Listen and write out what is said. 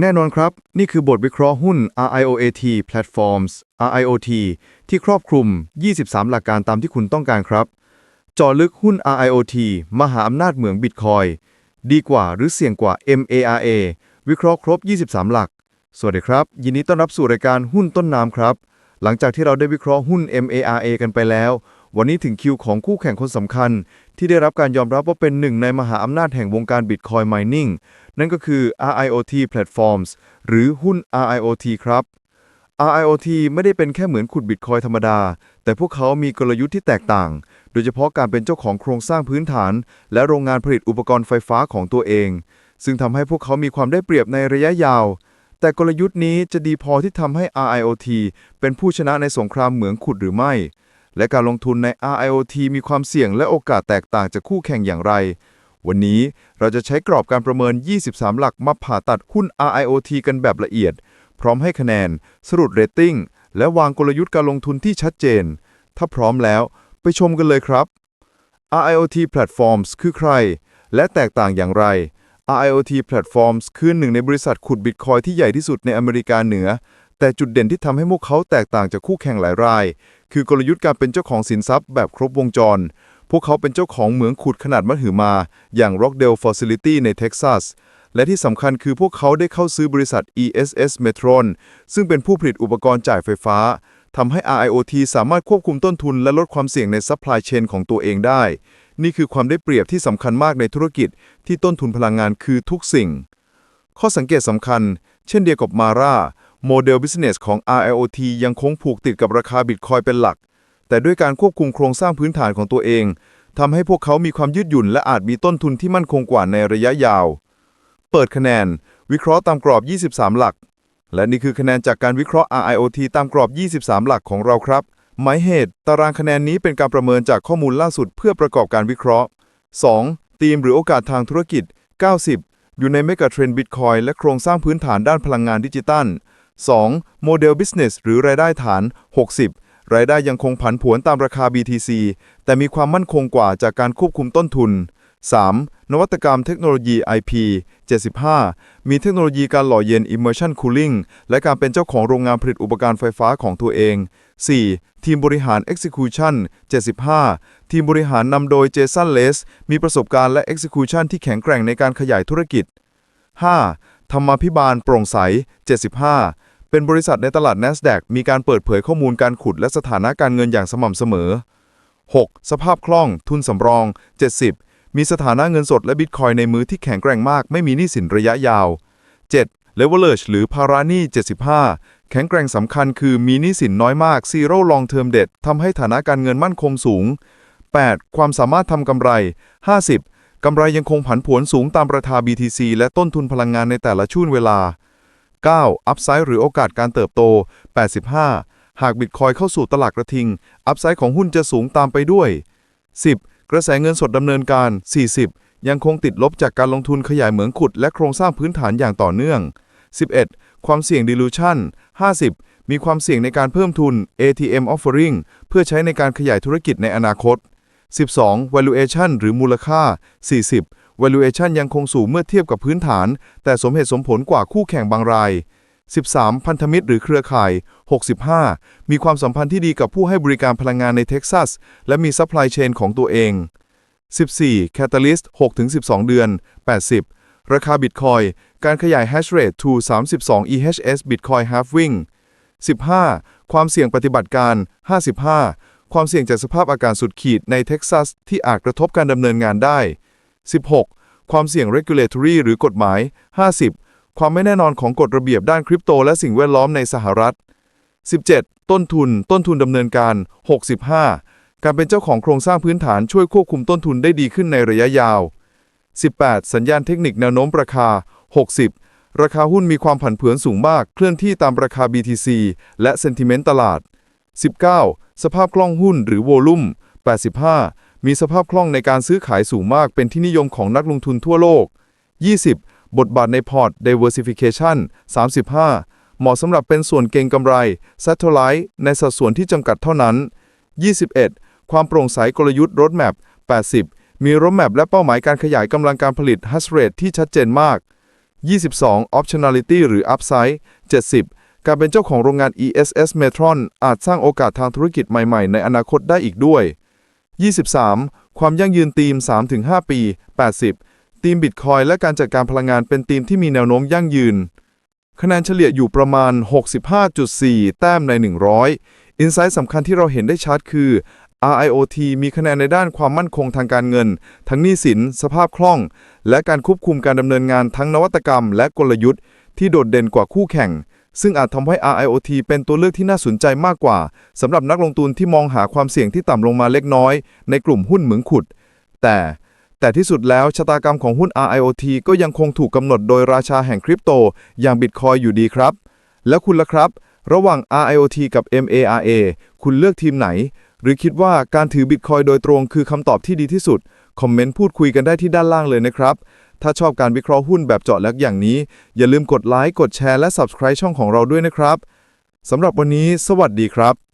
แน่นอนครับ นี่คือบทวิเคราะห์หุ้น RIOAT Platforms RIOT ที่ครอบคลุม 23 หลักการตามที่คุณต้องการครับจาะลึกหุ้น RIOT มหาอำนาจเหมืองบิตคอยดีกว่าหรือเสี่ยงกว่า MARA วิเคราะห์ครบ 23 หลัก สวัสดีครับ ยินดีต้อนรับสู่รายการหุ้นต้นน้ำครับ หลังจากที่เราได้วิเคราะห์หุ้น MARA กันไปแล้ว วันนี้ถึงคิวของคู่แข่งคนสำคัญ ที่ได้รับการยอมรับว่าเป็นหนึ่งในมหาอำนาจแห่งวงการ Bitcoin Mining นั่นก็คือ RIOT Platforms หรือหุ้น RIOT ครับ RIOT ไม่ได้เป็นแค่เหมือนขุดบิตคอยธรรมดา แต่พวกเขามีกลยุทธ์ที่แตกต่าง โดยเฉพาะการเป็นเจ้าของโครงสร้างพื้นฐาน และโรงงานผลิตอุปกรณ์ไฟฟ้าของตัวเอง ซึ่งทำให้พวกเขามีความได้เปรียบในระยะยาว แต่กลยุทธ์นี้จะดีพอที่ทำให้ RIOT เป็นผู้ชนะในสงครามเหมืองขุดหรือไม่ และการลงทุนใน RIOT มีความเสี่ยงและโอกาสแตกต่างจากคู่แข่งอย่างไร วันนี้เราจะใช้กรอบการประเมิน 23 หลักมาผ่าตัดหุ้น RIOT กันแบบละเอียด พร้อมให้คะแนน สรุปเรตติ้ง และวางกลยุทธ์การลงทุนที่ชัดเจน ถ้าพร้อมแล้ว ไปชมกันเลยครับ RIoT Platforms คือใคร และแตกต่างอย่างไร RIoT Platforms คือหนึ่งในบริษัทขุดบิตคอยที่ใหญ่ที่สุดในอเมริกาเหนือ แต่จุดเด่นที่ทำให้พวกเขาแตกต่างจากคู่แข่งหลายราย คือกลยุทธ์การเป็นเจ้าของสินทรัพย์แบบครบวงจร พวกเขาเป็นเจ้าของเหมืองขุดขนาดมหึมา อย่าง Rockdale Facility ในเท็กซัส และที่สำคัญคือพวกเขาได้เข้าซื้อบริษัท ESS Metron ซึ่งเป็นผู้ผลิตอุปกรณ์จ่ายไฟฟ้าทำให้ RIoT สามารถควบคุมต้นทุนและลดความเสี่ยงใน supply chain ของตัวเองได้ นี่คือความได้เปรียบที่สำคัญมากในธุรกิจ ที่ต้นทุนพลังงานคือทุกสิ่ง ข้อสังเกตสำคัญ เช่นเดียวกับ Mara โมเดล business ของ RIoT ยังคงผูกติดกับราคาบิตคอยเป็นหลัก แต่ด้วยการควบคุมโครงสร้างพื้นฐานของตัวเองทำให้พวกเขามีความยืดหยุ่นและอาจมีต้นทุนที่มั่นคงกว่าในระยะยาว เปิดคะแนน วิเคราะห์ตามกรอบ 23 หลัก และนี่คือคะแนนจากการวิเคราะห์ RIoT ตามกรอบ 23 หลักของเราครับ หมายเหตุ ตารางคะแนนนี้เป็นการประเมินจากข้อมูลล่าสุดเพื่อประกอบการวิเคราะห์ 2. ธีมหรือโอกาสทางธุรกิจ 90 อยู่ในเมกะเทรนด์บิตคอยและโครงสร้างพื้นฐานด้านพลังงานดิจิตัล 2. โมเดล Business หรือรายได้ฐาน 60 รายได้ยังคงผันผวนตามราคา BTC แต่มีความมั่นคงกว่าจากการควบคุมต้นทุน 3. นวัตกรรมเทคโนโลยี IP 75 มีเทคโนโลยีการหล่อเย็น Immersion Cooling และการเป็นเจ้าของโรงงานผลิตอุปกรณ์ไฟฟ้าของตัวเอง 4. ทีมบริหาร Execution 75 ทีมบริหารนำโดยเจสันเลสมีประสบการณ์และ Execution ที่แข็งแกร่งในการขยายธุรกิจ 5. ธรรมาภิบาลโปร่งใส 75 เป็นบริษัทในตลาด NASDAQ มีการเปิดเผยข้อมูลการขุดและสถานะการเงินอย่างสม่ำเสมอ 6. สภาพคล่อง ทุนสำรอง 70 มีสถานะเงินสดและบิตคอยในมือที่แข็งแกร่งมาก ไม่มีหนี้สินระยะยาว 7. Leverage หรือภาระหนี้ 75 แข็งแกร่งสำคัญคือมีหนี้สินน้อยมาก Zero Long Term Debt ทำให้ฐานะการเงินมั่นคงสูง 8. ความสามารถทำกำไร 50กำไรยังคงผันผวนสูงตามราคา BTC และต้นทุนพลังงานในแต่ละช่วงเวลา 9. อัพไซด์หรือโอกาสการเติบโต 85 หากบิตคอยเข้าสู่ตลาดกระทิงอัพไซด์ของหุ้นจะสูงตามไปด้วย 10. กระแสเงินสดดำเนินการ 40 ยังคงติดลบจากการลงทุนขยายเหมืองขุด และโครงสร้างพื้นฐานอย่างต่อเนื่อง 11. ความเสี่ยง dilution 50 มีความเสี่ยงในการเพิ่มทุน ATM offering เพื่อใช้ในการขยายธุรกิจในอนาคต 12. valuation หรือมูลค่า 40 valuation ยังคงสูงเมื่อเทียบกับพื้นฐาน แต่สมเหตุสมผลกว่าคู่แข่งบางราย 13. พันธมิตรหรือเครือข่าย 65 มีความสัมพันธ์ที่ดีกับผู้ให้บริการพลังงานในเท็กซัส และมีซัพพลายเชนของตัวเอง 14. Catalyst 6-12 เดือน 80 ราคาบิตคอยการขยาย hash rate to 32 EHS Bitcoin halving 15. ความเสี่ยงปฏิบัติการ 55 ความเสี่ยงจากสภาพอากาศสุดขีดในเท็กซัสที่อาจกระทบการดำเนินงานได้ 16. ความเสี่ยง regulatory หรือกฎหมาย 50 ความไม่แน่นอนของกฎระเบียบด้านคริปโตและสิ่งแวดล้อมในสหรัฐ 17. ต้นทุน ต้นทุนดำเนินการ 65 การเป็นเจ้าของโครงสร้างพื้นฐานช่วยควบคุมต้นทุนได้ดีขึ้นในระยะยาว 18. สัญญาณเทคนิคแนวโน้มราคา 60 ราคาหุ้นมีความผันผวนสูงมาก เคลื่อนที่ตามราคา BTC และเซนติเมนต์ตลาด 19. สภาพคล่องหุ้นหรือโวลุ่ม85 มีสภาพคล่องในการซื้อขายสูงมากเป็นที่นิยมของนักลงทุนทั่วโลก 20. บทบาทในพอร์ต diversification 35 เหมาะสำหรับเป็นส่วนเก่งกำไร satellite ในสัดส่วนที่จำกัดเท่านั้น 21. ความโปร่งใสกลยุทธ์ roadmap 80 มี roadmap และเป้าหมายการขยายกำลังการผลิต hash rate ที่ชัดเจนมาก 22 optionality หรือ upside 70 การเป็นเจ้าของโรงงาน ESS Metron อาจสร้างโอกาสทางธุรกิจใหม่ ๆ ในอนาคตได้อีกด้วย 23 ความยั่งยืนธีม 3-5 ปี 80ธีมบิตคอยและการจัดการพลังงานเป็นธีมที่มีแนวโน้มยั่งยืน คะแนนเฉลี่ยอยู่ประมาณ 65.4 แต้มใน 100 อินไซต์สำคัญที่เราเห็นได้ชัดคือ RIoT มีคะแนนในด้านความมั่นคงทางการเงิน ทั้งหนี้สิน สภาพคล่อง และการควบคุมการดำเนินงานทั้งนวัตกรรม และกลยุทธ์ ที่โดดเด่นกว่าคู่แข่ง ซึ่งอาจทำให้ RIoT เป็นตัวเลือกที่น่าสนใจมากกว่าสำหรับนักลงทุนที่มองหาความเสี่ยงที่ต่ำลงมาเล็กน้อย ในกลุ่มหุ้นเหมืองขุด แต่แต่ที่สุดแล้วชะตากรรมของหุ้น RIoT ก็ยังคงถูกกำหนดโดยราชาแห่งคริปโต อย่างบิตคอยอยู่ดีครับ แล้วคุณล่ะครับ ระหว่าง RIoT กับ MARA คุณเลือกทีมไหน หรือคิดว่าการถือบิตคอยโดยตรงคือคำตอบที่ดีที่สุด คอมเมนต์พูดคุยกันได้ที่ด้านล่างเลยนะครับ ถ้าชอบการวิเคราะห์หุ้นแบบเจาะลึกอย่างนี้ อย่าลืมกดไลค์กดแชร์และ Subscribe ช่องของเราด้วยนะครับสำหรับวันนี้ สวัสดีครับ